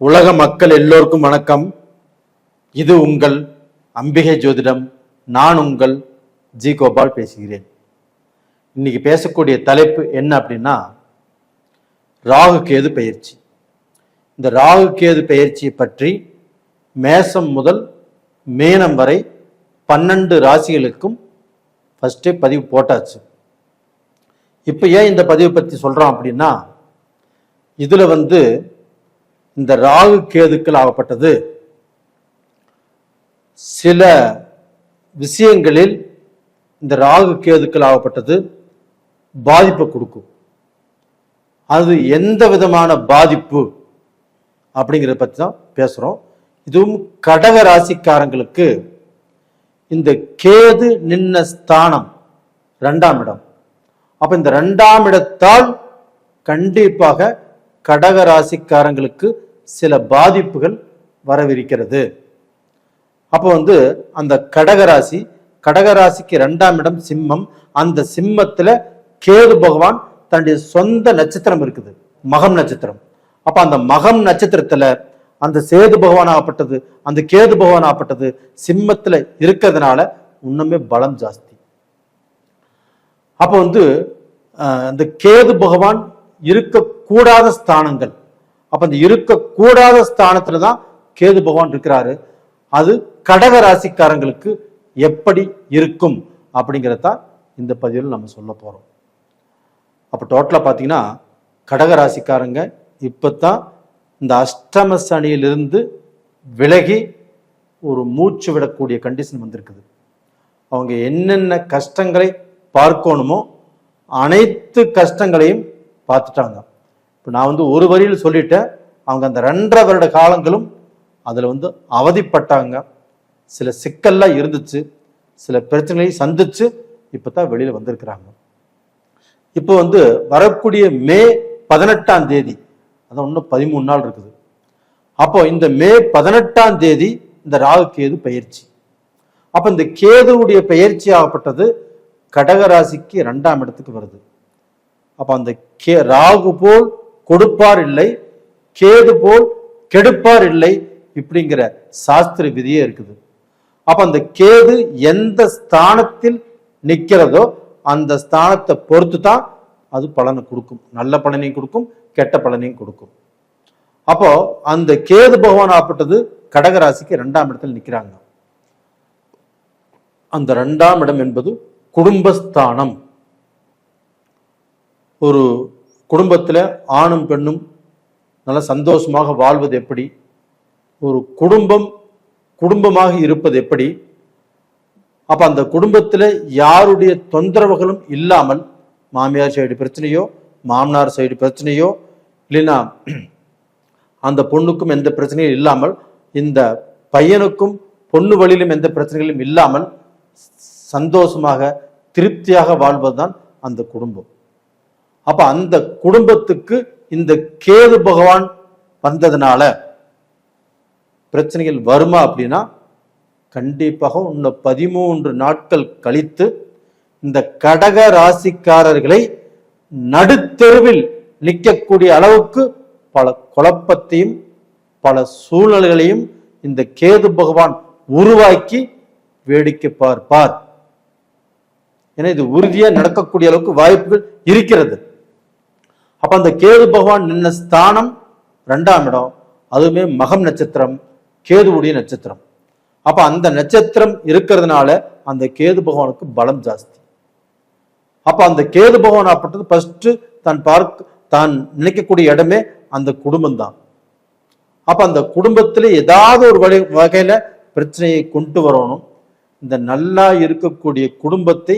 உலக மக்கள் எல்லோருக்கும் வணக்கம். இது உங்கள் அம்பிகை ஜோதிடம். நான் உங்கள் ஜி கோபால் பேசுகிறேன். இன்னைக்கு பேசக்கூடிய தலைப்பு என்ன அப்படின்னா ராகு கேது பயிற்சி. இந்த ராகு கேது பயிற்சியை பற்றி மேசம் முதல் மேனம் வரை பன்னெண்டு ராசிகளுக்கும் ஃபஸ்ட்டே பதிவு போட்டாச்சு. இப்போ ஏன் இந்த பதிவை பற்றி சொல்கிறோம் அப்படின்னா இதில் வந்து இந்த ராகு கேதுக்கள் ஆகப்பட்டது. சில விஷயங்களில் இந்த ராகு கேதுக்கள் ஆகப்பட்டது பாதிப்பை கொடுக்கும். அது எந்த விதமான பாதிப்பு அப்படிங்கிறத பற்றி தான் பேசுகிறோம் இதுவும் கடக ராசிக்காரங்களுக்கு இந்த கேது நின்ன ஸ்தானம் ரெண்டாம் இடம். அப்போ இந்த ரெண்டாம் இடத்தால் கண்டிப்பாக கடக ராசிக்காரங்களுக்கு சில பாதிப்புகள் வரவிருக்கிறது. அப்போ வந்து அந்த கடகராசி கடகராசிக்கு ரெண்டாம் இடம் சிம்மம். அந்த சிம்மத்தில் கேது பகவான் தன்னுடைய சொந்த நட்சத்திரம் இருக்குது மகம் நட்சத்திரம். அப்போ அந்த மகம் நட்சத்திரத்தில் அந்த சேது பகவான் ஆகப்பட்டது அந்த கேது பகவான் ஆகப்பட்டது சிம்மத்தில் இருக்கிறதுனால இன்னுமே பலம் ஜாஸ்தி. அப்போ வந்து அந்த கேது பகவான் இருக்கக்கூடாத ஸ்தானங்கள் அப்ப அந்த இருக்கக்கூடாத ஸ்தானத்துல தான் கேது பகவான் இருக்கிறாரு. அது கடக ராசிக்காரங்களுக்கு எப்படி இருக்கும் அப்படிங்கிறத இந்த பதிவில் நம்ம சொல்ல போறோம். அப்போ டோட்டலாக பார்த்தீங்கன்னா கடக ராசிக்காரங்க இப்போ தான் இந்த அஷ்டம சனியிலிருந்து விலகி ஒரு மூச்சு விடக்கூடிய கண்டிஷன் வந்திருக்குது. அவங்க என்னென்ன கஷ்டங்களை பார்க்கணுமோ அனைத்து கஷ்டங்களையும் பார்த்துட்டாங்க. இப்போ நான் வந்து ஒரு வரியில் சொல்லிட்டேன். அவங்க அந்த ரெண்டரை வருட காலங்களும் அதில் வந்து அவதிப்பட்டாங்க. சில சிக்கல்லாம் இருந்துச்சு. சில பிரச்சனைகளையும் சந்திச்சு இப்போ தான் வெளியில் வந்திருக்கிறாங்க. இப்போ வந்து வரக்கூடிய மே பதினெட்டாம் தேதி அதான் இன்னும் பதிமூணு நாள் இருக்குது. அப்போ இந்த மே பதினெட்டாம் தேதி இந்த ராகு கேது பயிற்சி அப்போ இந்த கேதுவுடைய பயிற்சி ஆகப்பட்டது கடக ராசிக்கு ரெண்டாம் இடத்துக்கு வருது. அப்போ அந்த கே ராகு போல் கொடுப்பார் இல்லை கேது போல் கெடுப்பார் இல்லை இப்படிங்கிற சாஸ்திர விதியே இருக்குது. அப்ப அந்த கேது எந்த ஸ்தானத்தில் நிற்கிறதோ அந்த ஸ்தானத்தை பொறுத்து தான் அது பலனை கொடுக்கும். நல்ல பலனையும் கொடுக்கும் கெட்ட பலனையும் கொடுக்கும். அப்போ அந்த கேது பகவான் ஆப்பட்டது கடகராசிக்கு இரண்டாம் இடத்தில் நிற்கிறாங்க அந்த ரெண்டாம் இடம் என்பது குடும்பஸ்தானம். ஒரு குடும்பத்தில் ஆணும் பெண்ணும் நல்லா சந்தோஷமாக வாழ்வது எப்படி? ஒரு குடும்பம் குடும்பமாக இருப்பது எப்படி? அப்போ அந்த குடும்பத்தில் யாருடைய தொந்தரவுகளும் இல்லாமல் மாமியார் சைடு பிரச்சனையோ மாமனார் சைடு பிரச்சனையோ இல்லைன்னா அந்த பொண்ணுக்கும் எந்த பிரச்சனையும் இல்லாமல் இந்த பையனுக்கும் பொண்ணு வழியிலும் எந்த பிரச்சனைகளும் இல்லாமல் சந்தோஷமாக திருப்தியாக வாழ்வதுதான் அந்த குடும்பம். அப்ப அந்த குடும்பத்துக்கு இந்த கேது பகவான் வந்ததுனால பிரச்சனைகள் வருமா அப்படின்னா கண்டிப்பாக இன்னும் பதிமூன்று நாட்கள் கழித்து இந்த கடக ராசிக்காரர்களை நடுத்தெருவில் நிற்கக்கூடிய அளவுக்கு பல குழப்பத்தையும் பல சூழ்நிலைகளையும் இந்த கேது பகவான் உருவாக்கி வேடிக்கை பார்ப்பார். ஏன்னா இது உறுதியா நடக்கக்கூடிய அளவுக்கு வாய்ப்புகள் இருக்கிறது. அப்ப அந்த கேது பகவான் நின்ன ஸ்தானம் ரெண்டாம் இடம். அதுவுமே மகம் நட்சத்திரம் கேதுவுடைய நட்சத்திரம். அப்ப அந்த நட்சத்திரம் இருக்கிறதுனால அந்த கேது பகவானுக்கு பலம் ஜாஸ்தி. அப்ப அந்த கேது பகவான் அப்பட்டது ஃபர்ஸ்ட் தான் பார்க்க தான் நினைக்கக்கூடிய இடமே அந்த குடும்பம் தான் அப்ப அந்த குடும்பத்துல ஏதாவது ஒரு வகை வகையில பிரச்சனையை கொண்டு வரணும். இந்த நல்லா இருக்கக்கூடிய குடும்பத்தை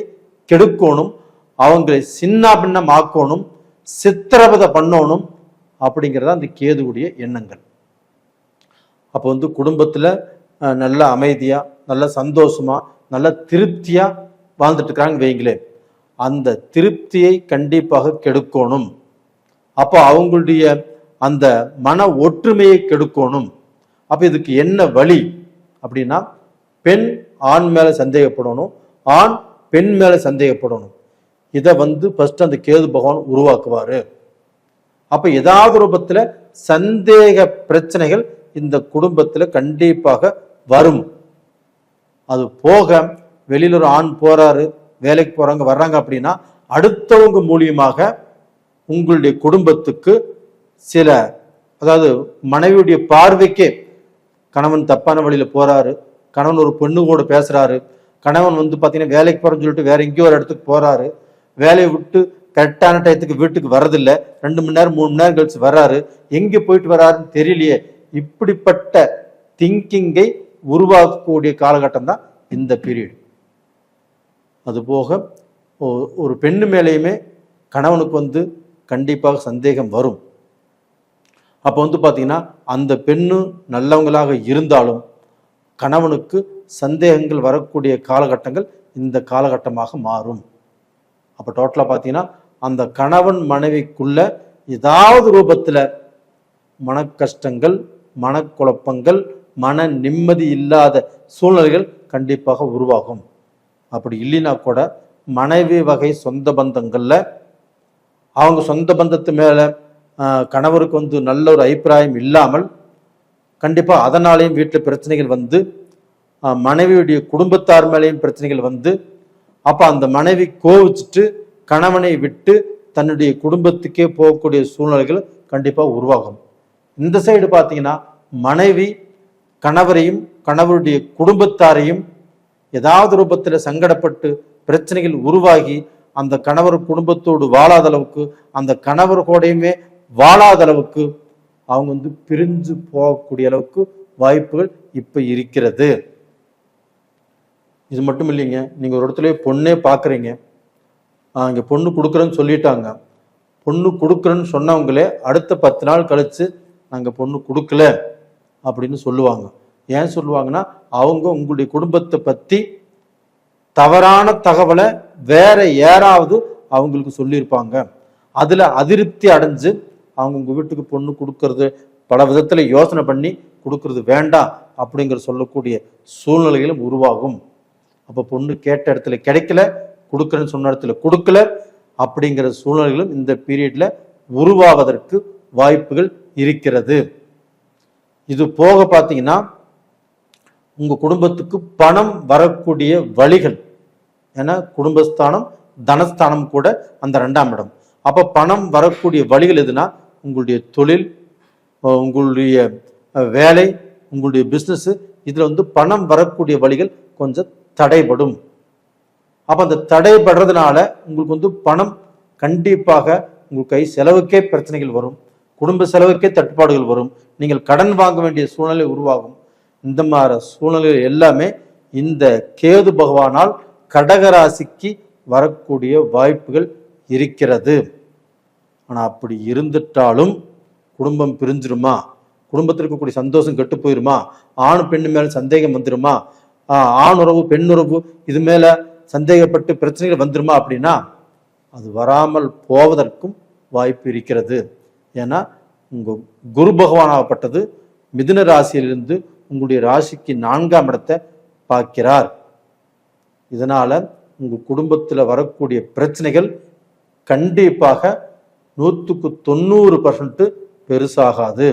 கெடுக்கணும். அவங்களை சின்ன பின்னம் ஆக்கணும் சித்திரவதை பண்ணணும் அப்படிங்கிறத அந்த கேதுவுடைய எண்ணங்கள். அப்போ வந்து குடும்பத்தில் நல்ல அமைதியாக நல்ல சந்தோஷமாக நல்ல திருப்தியாக வாழ்ந்துட்டு வைங்களே. அந்த திருப்தியை கண்டிப்பாக கெடுக்கணும். அப்போ அவங்களுடைய அந்த மன ஒற்றுமையை கெடுக்கணும். அப்போ இதுக்கு என்ன வழி? அப்படின்னா பெண் ஆண் மேலே சந்தேகப்படணும் ஆண் பெண் மேலே சந்தேகப்படணும். இதை வந்து ஃபர்ஸ்ட் அந்த கேது பகவான் உருவாக்குவார். அப்போ ஏதாவது ரூபத்தில் சந்தேக பிரச்சனைகள் இந்த குடும்பத்தில் கண்டிப்பாக வரும். அது போக வெளியில் ஒரு ஆண் போறாரு வேலைக்கு போறாங்க வர்றாங்க அப்படின்னா அடுத்தவங்க மூலியமாக உங்களுடைய குடும்பத்துக்கு சில அதாவது மனைவியுடைய பார்வைக்கே கணவன் தப்பான வழியில் போறாரு கணவன் ஒரு பொண்ணு கூட பேசுறாரு கணவன் வந்து பார்த்தீங்கன்னா வேலைக்கு போறேன்னு சொல்லிட்டு வேற எங்கேயோ ஒரு இடத்துக்கு போறாரு வேலையை விட்டு கரெக்டான டயத்துக்கு வீட்டுக்கு வரதில்லை ரெண்டு மணி நேரம் மூணு மணி நேரம் கழிச்சு வர்றாரு. எங்க போயிட்டு வர்றாருன்னு தெரியலையே. இப்படிப்பட்ட திங்கிங்கை உருவாக்கக்கூடிய காலகட்டம் தான் இந்த பீரியட். அதுபோக ஒ- ஒரு பெண்ணு மேலேயுமே கணவனுக்கு வந்து கண்டிப்பாக சந்தேகம் வரும். அப்போ வந்து பார்த்தீங்கன்னா அந்த பெண்ணு நல்லவங்களாக இருந்தாலும் கணவனுக்கு சந்தேகங்கள் வரக்கூடிய காலகட்டங்கள் இந்த காலகட்டமாக மாறும். அப்போ டோட்டலாக பார்த்தீங்கன்னா அந்த கணவன் மனைவிக்குள்ள ஏதாவது ரூபத்தில் மனக்கஷ்டங்கள் மனக்குழப்பங்கள் மன நிம்மதி இல்லாத சூழ்நிலைகள் கண்டிப்பாக உருவாகும். அப்படி இல்லைன்னா கூட மனைவி வகை சொந்த பந்தங்களில் அவங்க சொந்த பந்தத்து மேலே கணவருக்கு வந்து நல்ல ஒரு அபிப்பிராயம் இல்லாமல் கண்டிப்பாக அதனாலேயும் வீட்டில் பிரச்சனைகள் வந்து மனைவியுடைய குடும்பத்தார் மேலேயும் பிரச்சனைகள் வந்து அப்போ அந்த மனைவி கோவிச்சுட்டு கணவனை விட்டு தன்னுடைய குடும்பத்துக்கே போகக்கூடிய சூழ்நிலைகள் கண்டிப்பாக உருவாகும். இந்த சைடு பார்த்தீங்கன்னா மனைவி கணவரையும் கணவருடைய குடும்பத்தாரையும் ஏதாவது ரூபத்தில் சங்கடப்பட்டு பிரச்சனைகள் உருவாகி அந்த கணவர் குடும்பத்தோடு வாழாத அளவுக்கு அந்த கணவர் கூடயுமே வாழாத அளவுக்கு அவங்க வந்து பிரிஞ்சு போகக்கூடிய அளவுக்கு வாய்ப்புகள் இப்போ இருக்கிறது. இது மட்டும் இல்லைங்க. நீங்கள் ஒரு இடத்துல பொண்ணே பார்க்குறீங்க இங்கே பொண்ணு கொடுக்குறேன்னு சொல்லிட்டாங்க. பொண்ணு கொடுக்குறேன்னு சொன்னவங்களே அடுத்த பத்து நாள் கழித்து நாங்கள் பொண்ணு கொடுக்கல அப்படின்னு சொல்லுவாங்க. ஏன் சொல்லுவாங்கன்னா அவங்க உங்களுடைய குடும்பத்தை பற்றி தவறான தகவலை வேற யாராவது அவங்களுக்கு சொல்லியிருப்பாங்க. அதில் அதிருப்தி அடைஞ்சு அவங்க உங்கள் வீட்டுக்கு பொண்ணு கொடுக்கறது பல விதத்தில் யோசனை பண்ணி கொடுக்கறது வேண்டாம் அப்படிங்கிற சொல்லக்கூடிய சூழ்நிலைகளும் உருவாகும். அப்போ பொண்ணு கேட்ட இடத்துல கிடைக்கல கொடுக்குறேன்னு சொன்ன இடத்துல கொடுக்கல அப்படிங்கிற சூழ்நிலைகளும் இந்த பீரியட்ல உருவாவதற்கு வாய்ப்புகள் இருக்கிறது. இது போக பார்த்தீங்கன்னா உங்கள் குடும்பத்துக்கு பணம் வரக்கூடிய வழிகள் ஏன்னா குடும்பஸ்தானம் தனஸ்தானம் கூட அந்த ரெண்டாம் இடம். அப்போ பணம் வரக்கூடிய வழிகள் எதுனா உங்களுடைய தொழில் உங்களுடைய வேலை உங்களுடைய பிஸ்னஸ்ஸு இதில் வந்து பணம் வரக்கூடிய வழிகள் கொஞ்சம் தடைபடும். அப்போ அந்த தடைபடுறதுனால உங்களுக்கு வந்து பணம் கண்டிப்பாக உங்கள் கை செலவுக்கே பிரச்சனைகள் வரும். குடும்ப செலவுக்கே தட்டுப்பாடுகள் வரும். நீங்கள் கடன் வாங்க வேண்டிய சூழ்நிலை உருவாகும். இந்த மாதிரி சூழ்நிலைகள் எல்லாமே இந்த கேது பகவானால் கடகராசிக்கு வரக்கூடிய வாய்ப்புகள் இருக்கிறது. ஆனால் அப்படி இருந்துட்டாலும் குடும்பம் பிரிஞ்சிருமா? குடும்பத்தில் இருக்கக்கூடிய சந்தோஷம் கெட்டு போயிருமா? ஆண் பெண்ணு மேல சந்தேகம் வந்துருமா? ஆணுறவு பெண்ணுறவு இது மேல சந்தேகப்பட்டு பிரச்சனைகள் வந்துருமா அப்படின்னா அது வராமல் போவதற்கும் வாய்ப்பு இருக்கிறது. ஏன்னா உங்க குரு பகவானாகப்பட்டது மிதுன ராசியிலிருந்து உங்களுடைய ராசிக்கு நான்காம் இடத்தை பார்க்கிறார். இதனால உங்க குடும்பத்துல வரக்கூடிய பிரச்சனைகள் கண்டிப்பாக நூற்றுக்கு தொண்ணூறு பர்சன்ட் பெருசாகாது.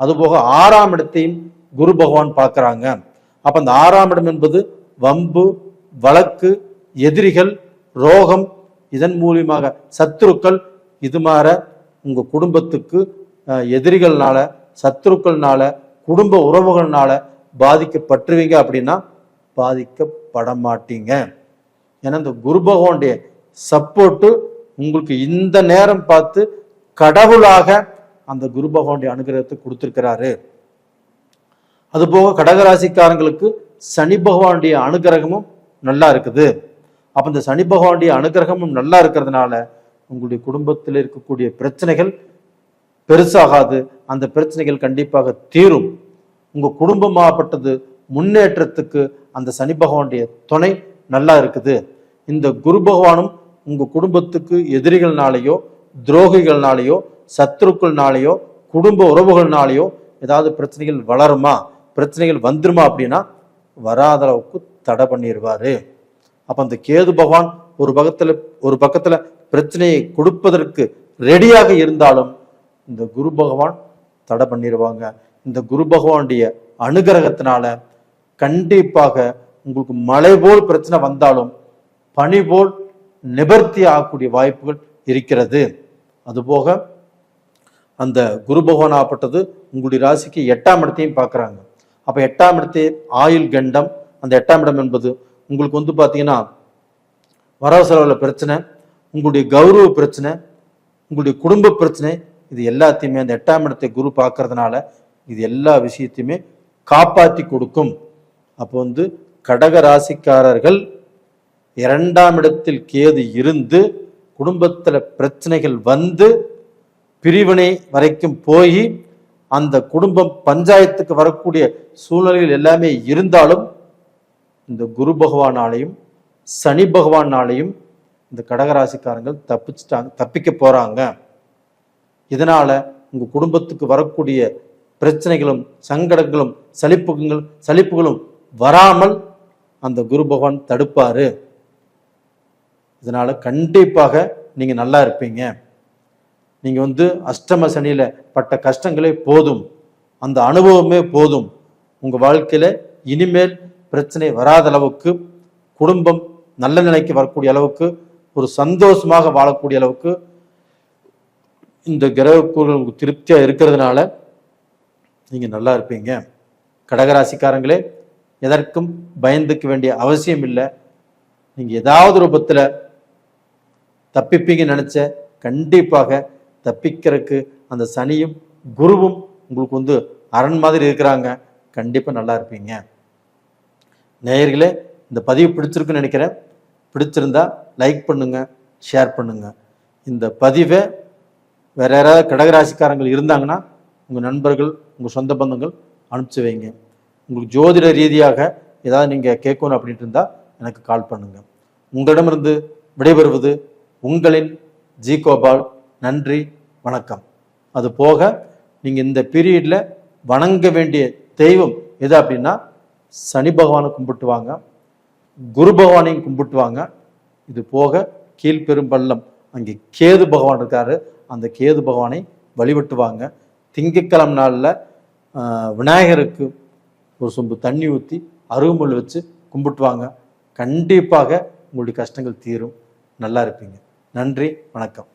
அதுபோக ஆறாம் இடத்தையும் குரு பகவான் பார்க்கறாங்க. அப்ப அந்த ஆறாம் இடம் என்பது வம்பு வழக்கு எதிரிகள் ரோகம் இதன் மூலியமாக சத்துருக்கள் இது மாற உங்க குடும்பத்துக்கு எதிரிகள்னால சத்துருக்கள்னால குடும்ப உறவுகள்னால பாதிக்கப்பட்டுருவீங்க அப்படின்னா பாதிக்கப்பட மாட்டீங்க ஏன்னா இந்த குரு பகவானுடைய சப்போர்ட்டு உங்களுக்கு இந்த நேரம் பார்த்து கடவுளாக அந்த குரு பகவானுடைய அனுகிரகத்தை கொடுத்துருக்கிறாரு. அதுபோக கடகராசிக்காரங்களுக்கு சனி பகவானுடைய அனுகிரகமும் நல்லா இருக்குது. அப்போ இந்த சனி பகவானுடைய அனுகிரகமும் நல்லா இருக்கிறதுனால உங்களுடைய குடும்பத்தில் இருக்கக்கூடிய பிரச்சனைகள் பெருசாகாது. அந்த பிரச்சனைகள் கண்டிப்பாக தீரும். உங்கள் குடும்பமாகப்பட்டது முன்னேற்றத்துக்கு அந்த சனி பகவானுடைய துணை நல்லா இருக்குது. இந்த குரு பகவானும் உங்கள் குடும்பத்துக்கு எதிரிகள்னாலேயோ துரோகிகள்னாலேயோ சத்துருக்கள்னாலேயோ குடும்ப உறவுகள்னாலேயோ ஏதாவது பிரச்சனைகள் வளருமா? பிரச்சனைகள் வந்துருமா அப்படின்னா வராத அளவுக்கு தடை பண்ணிடுவாரு அப்ப அந்த கேது பகவான் ஒரு பக்கத்துல ஒரு பக்கத்துல பிரச்சனையை கொடுப்பதற்கு ரெடியாக இருந்தாலும் இந்த குரு பகவான் தடை பண்ணிடுவாங்க இந்த குரு பகவானுடைய அனுகிரகத்தினால கண்டிப்பாக உங்களுக்கு மழை போல் பிரச்சனை வந்தாலும் பனி போல் நிவர்த்தி ஆகக்கூடிய வாய்ப்புகள் இருக்கிறது. அதுபோக அந்த குரு பகவான் ஆகப்பட்டது உங்களுடைய ராசிக்கு எட்டாம் இடத்தையும் பார்க்குறாங்க. அப்போ எட்டாம் இடத்தை ஆயுள் கண்டம். அந்த எட்டாம் இடம் என்பது உங்களுக்கு வந்து பார்த்தீங்கன்னா வரவு செலவில் பிரச்சனை உங்களுடைய கௌரவ பிரச்சனை உங்களுடைய குடும்ப பிரச்சனை இது எல்லாத்தையுமே அந்த எட்டாம் இடத்தை குரு பார்க்கறதுனால இது எல்லா விஷயத்தையுமே காப்பாற்றி கொடுக்கும். அப்போ வந்து கடக ராசிக்காரர்கள் இரண்டாம் இடத்தில் கேது இருந்து குடும்பத்தில் பிரச்சனைகள் வந்து பிரிவினை வரைக்கும் போய் அந்த குடும்பம் பஞ்சாயத்துக்கு வரக்கூடிய சூழ்நிலைகள் எல்லாமே இருந்தாலும் இந்த குரு பகவானாலையும் சனி பகவானாலையும் இந்த கடகராசிக்காரங்கள் தப்பிச்சிட்டாங்க தப்பிக்க போறாங்க. இதனால உங்க குடும்பத்துக்கு வரக்கூடிய பிரச்சனைகளும் சங்கடங்களும் சலிப்புகள் சலிப்புகளும் வராமல் அந்த குரு பகவான் தடுப்பாரு. இதனால கண்டிப்பாக நீங்க நல்லா இருப்பீங்க. நீங்கள் வந்து அஷ்டம சனியில் பட்ட கஷ்டங்களே போதும். அந்த அனுபவமே போதும். உங்கள் வாழ்க்கையில் இனிமேல் பிரச்சனை வராத அளவுக்கு குடும்பம் நல்ல நிலைக்கு வரக்கூடிய அளவுக்கு ஒரு சந்தோஷமாக வாழக்கூடிய அளவுக்கு இந்த கிரகக்கூறுகள் உங்களுக்கு திருப்தியாக இருக்கிறதுனால நீங்கள் நல்லா இருப்பீங்க. கடகராசிக்காரங்களே எதற்கும் பயந்துக்க வேண்டிய அவசியம் இல்லை. நீங்கள் ஏதாவது ரூபத்தில் தப்பிப்பீங்கன்னு நினச்ச கண்டிப்பாக தப்பிக்கிறதுக்கு அந்த சனியும் குருவும் உங்களுக்கு வந்து அரண் மாதிரி இருக்கிறாங்க. கண்டிப்பாக நல்லா இருப்பீங்க. நேயர்களே இந்த பதிவு பிடிச்சிருக்குன்னு நினைக்கிறேன். பிடிச்சிருந்தா லைக் பண்ணுங்க ஷேர் பண்ணுங்க. இந்த பதிவை வேற யாராவது கடகராசிக்காரங்கள் இருந்தாங்கன்னா உங்கள் நண்பர்கள் உங்கள் சொந்த பந்தங்கள் அனுப்பிச்சு வைங்க. உங்களுக்கு ஜோதிட ரீதியாக ஏதாவது நீங்கள் கேட்கணும் அப்படின்ட்டு இருந்தால் எனக்கு கால் பண்ணுங்க. உங்களிடமிருந்து விடைபெறுவது உங்களின் ஜி கோபால் நன்றி. வணக்கம். அது போக நீங்கள் இந்த பீரியடில் வணங்க வேண்டிய தெய்வம் எது அப்படின்னா சனி பகவானை கும்பிட்டு வாங்க குரு பகவானையும் கும்பிட்டு வாங்க இது போக கீழ்பெரும்பள்ளம் அங்கே கேது பகவான் இருக்காரு. அந்த கேது பகவானை வழிபட்டு வாங்க திங்கட்கிழமை நாளில் விநாயகருக்கு ஒரு சொம்பு தண்ணி ஊற்றி அருகம்புல் வச்சு கும்பிட்டு வாங்க கண்டிப்பாக உங்களுடைய கஷ்டங்கள் தீரும். நல்லா இருப்பீங்க. நன்றி வணக்கம்.